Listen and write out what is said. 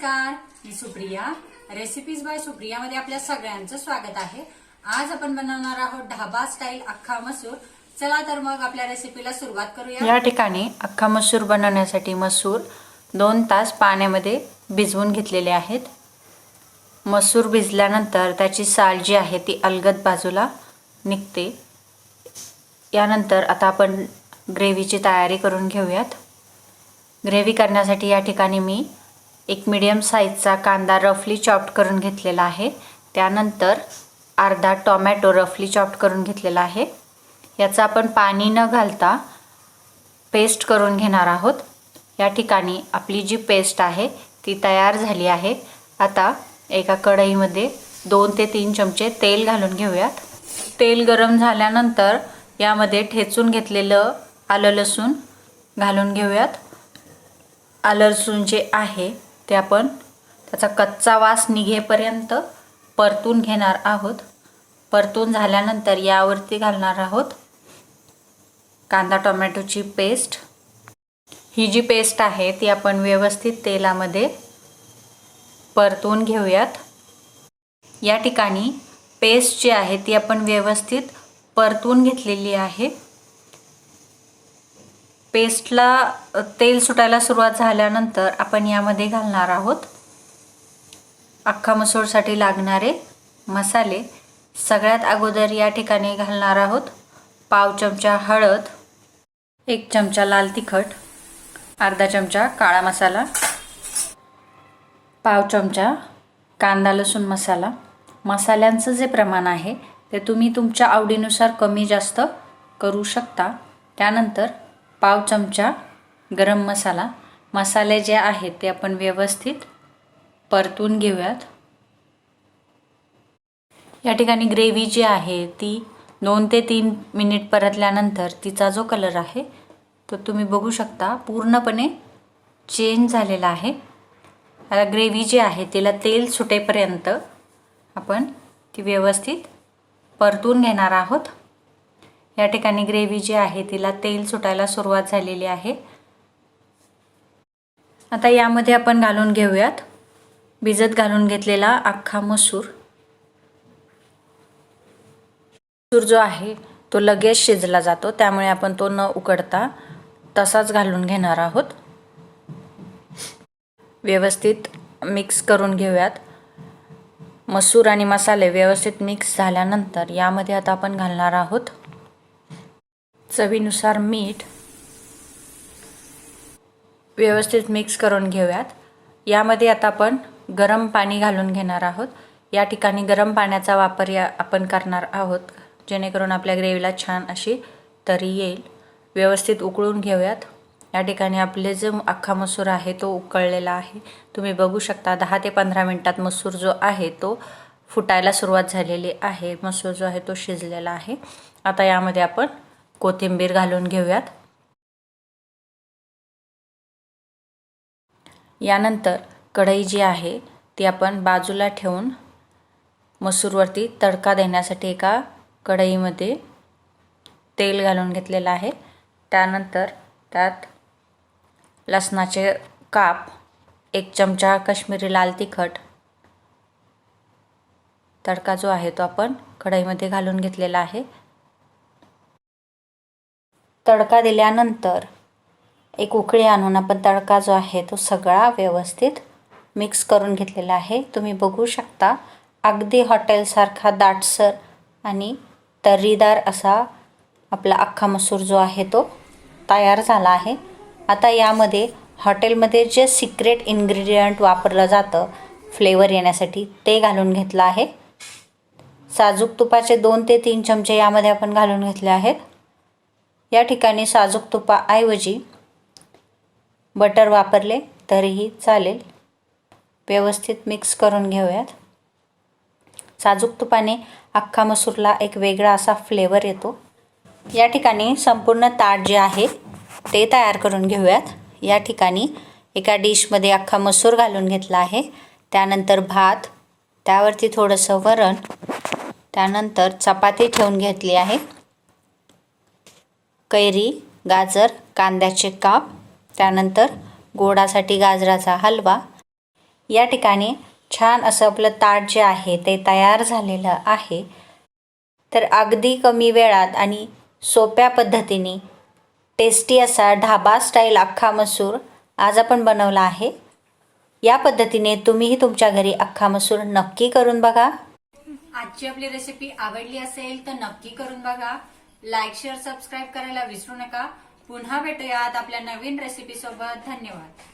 नमस्कार मी Supriya. Recipes by Supriya मध्ये आपल्या सगळ्यांचं स्वागत आहे. आज आपण बनवणार आहोत ढाबा स्टाईल अख्खा मसूर. चला तर मग आपल्या रेसिपीला सुरुवात करूया. या ठिकाणी अख्खा मसूर बनवण्यासाठी मसूर दोन तास पाण्यामध्ये भिजवून घेतलेले आहेत. मसूर भिजल्यानंतर त्याची साल जी आहे ती अलगद बाजूला निघते. यानंतर आता आपण ग्रेव्हीची तयारी करून घेऊयात. ग्रेव्ही करण्यासाठी या ठिकाणी मी एक मिडियम साईजचा कांदा रफली चॉप्ट करून घेतलेला आहे. त्यानंतर अर्धा टोमॅटो रफली चॉप्ट करून घेतलेला आहे. याचं आपण पाणी न घालता पेस्ट करून घेणार आहोत. या ठिकाणी आपली जी पेस्ट आहे ती तयार झाली आहे. आता एका कढईमध्ये दोन ते तीन चमचे तेल घालून घेऊयात. तेल गरम झाल्यानंतर यामध्ये ठेचून घेतलेलं आलं लसूण घालून घेऊयात. आलं लसूण जे आहे ते आपण त्याचा कच्चा वास निघेपर्यंत परतून घेणार आहोत. परतून झाल्यानंतर यावरती घालणार आहोत कांदा टोमॅटोची पेस्ट. ही जी पेस्ट आहे ती आपण व्यवस्थित तेलामध्ये परतून घेऊयात. या ठिकाणी पेस्ट जी आहे ती आपण व्यवस्थित परतून घेतलेली आहे. पेस्टला तेल सुटायला सुरुवात झाल्यानंतर आपण यामध्ये घालणार आहोत अख्खा मसूरसाठी लागणारे मसाले. सगळ्यात अगोदर या ठिकाणी घालणार आहोत पाव चमचा हळद एक चमचा लाल तिखट अर्धा चमचा काळा मसाला पाव चमचा कांदा लसूण मसाला. मसाल्यांचं जे प्रमाण आहे ते तुम्ही तुमच्या आवडीनुसार कमी जास्त करू शकता. त्यानंतर पाव चमचा गरम मसाला. मसाले जे आहेत ते आपण व्यवस्थित परतून घेऊयात. या ठिकाणी ग्रेव्ही जी आहे ती दोन ते तीन मिनिट परतल्यानंतर तिचा जो कलर आहे तो तुम्ही बघू शकता. पूर्णपणे चेंज झालेला आहे. आता ग्रेव्ही जी आहे तिला तेल सुटेपर्यंत आपण ती व्यवस्थित परतून घेणार आहोत. या ठिकाणी ग्रेव्ही जी आहे तिला तेल सुटायला सुरुवात झालेली आहे. आता यामध्ये आपण घालून घेऊयात. भिजत घालून घेतलेला अख्खा मसूर. मसूर जो आहे तो लगेच शिजला जातो त्यामुळे आपण तो न उकडता तसाच घालून घेणार आहोत. व्यवस्थित मिक्स करून घेऊयात. मसूर आणि मसाले व्यवस्थित मिक्स झाल्यानंतर यामध्ये आता आपण घालणार आहोत चवीनुसार मीठ व्यवस्थित मिक्स करून घेऊयात. यामध्ये आता आपण गरम पाणी घालून घेणार आहोत. या ठिकाणी गरम पाण्याचा वापर या आपण करणार आहोत. जेणेकरून आपल्या ग्रेव्हीला छान अशी तरी येईल. व्यवस्थित उकळून घेऊयात. या ठिकाणी आपले जो अख्खा मसूर आहे तो उकळलेला आहे. तुम्ही बघू शकता दहा ते पंधरा मिनटात मसूर जो आहे तो फुटायला सुरुवात झालेली आहे. मसूर जो आहे तो शिजलेला आहे. आता यामध्ये आपण कोथिंबीर घालून घेऊयात. यानंतर कढई जी आहे ती आपण बाजूला ठेवून मसूरवरती तडका देण्यासाठी एका कढईमध्ये तेल घालून घेतलेलं आहे. त्यानंतर त्यात लसणाचे काप एक चमचा काश्मीरी लाल तिखट तडका जो आहे तो आपण कढईमध्ये घालून घेतलेला आहे. तडका दिल्यानंतर एक उकळी आणून आपण तडका जो आहे तो सगळा व्यवस्थित मिक्स करून घेतलेला आहे. तुम्ही बघू शकता अगदी हॉटेलसारखा दाटसर आणि तर्रीदार असा आपला अख्खा मसूर जो आहे तो तयार झाला आहे. आता यामध्ये हॉटेलमध्ये जे सिक्रेट इन्ग्रेडियंट वापरलं जातं फ्लेवर येण्यासाठी ते घालून घेतलं आहे. साजूक तुपाचे दोन ते तीन चमचे यामध्ये आपण घालून घेतले आहेत. या ठिकाणी साजूक तुपाऐवजी बटर वापरले तरीही चालेल. व्यवस्थित मिक्स करून घेऊयात. साजूक तुपाने अख्खा मसूरला एक वेगळा असा फ्लेवर येतो. या ठिकाणी संपूर्ण ताट जे आहे ते तयार करून घेऊयात. या ठिकाणी एका डिशमध्ये अख्खा मसूर घालून घेतला आहे. त्यानंतर भात त्यावरती थोडंसं वरण त्यानंतर चपाती ठेवून घेतली आहे. कैरी गाजर कांद्याचे काप त्यानंतर गोडासाठी गाजराचा हलवा. या ठिकाणी छान असं आपलं ताट जे आहे ते तयार झालेलं आहे. तर अगदी कमी वेळात आणि सोप्या पद्धतीने टेस्टी असा ढाबा स्टाईल अख्खा मसूर आज आपण बनवला आहे. या पद्धतीने तुम्हीही तुमच्या घरी अख्खा मसूर नक्की करून बघा. आजची आपली रेसिपी आवडली असेल तर नक्की करून बघा. लाईक शेअर सबस्क्राईब करायला विसरू नका. पुन्हा भेटूयात आपल्या नवीन रेसिपी सोबत. धन्यवाद.